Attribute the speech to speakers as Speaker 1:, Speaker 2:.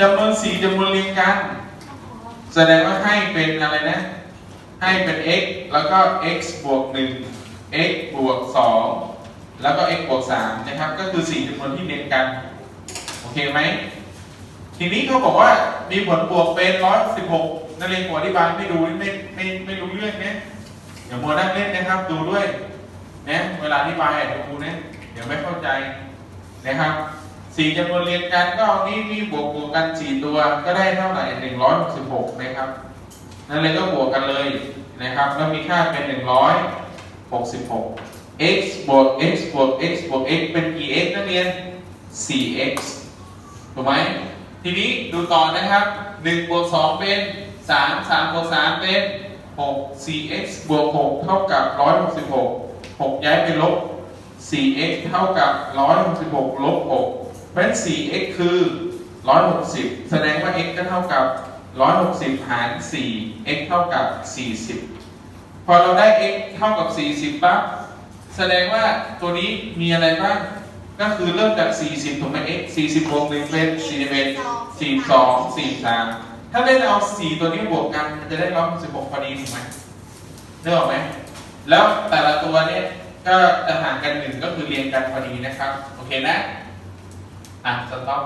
Speaker 1: จำนวนสี่จำนวนเรียงกัน แสดงว่าให้เป็นอะไรนะ ให้เป็น x แล้วก็ x บวก1 x บวก2แล้วก็ x บวก3นะครับ ก็คือ 4จำนวนที่เรียงกัน โอเคไหม ทีนี้เขาบอกว่ามีผลบวกเป็น 116นักเรียนหัวอธิบายไม่ดูไม่ไม่ไม่รู้เรื่องนะอย่ามัวนั่งเล่นนะครับ ดูด้วยนะเวลาอธิบายอะดูนะเดี๋ยวไม่เข้าใจนะครับ สี่จำนวนเรียงกันก็เอานี่นี่บวกบวกกันสี่ตัวก็ได้เท่าไหร่166นะครับนั่นเลยก็บวกกันเลยนะครับแล้วมีค่าเป็น166 x บวก x บวก x บวก x เป็นกี่ x นักเรียน 4x ถูกไหมทีนี้ดูต่อนะครับ1บวก2เป็น 3 3บวก3เป็น 6 4x บวก 6 เท่ากับ 166 6 ย้ายไปลบ 4x เท่ากับ 166 ลบ6 เพราะฉะนั้น 4x คือ 160 แสดงว่า x ก็เท่ากับ 160 หาร 4 x เท่ากับ 40 พอเราได้ x เท่ากับ 40ปั๊บแสดงว่าตัวนี้มีอะไรบ้าง ก็คือเริ่มจาก 40ถูกไหม x 40บวก1เป็น41 42 43 ถ้าได้เอา 4 ตัวนี้บวกกันมันจะได้ 166พอดีถูกไหมนึกออกไหม แล้วแต่ละตัวเนี่ยก็จะห่างกันหนึ่งก็คือเรียงกันพอดีนะครับ โอเคนะ อะสต็อป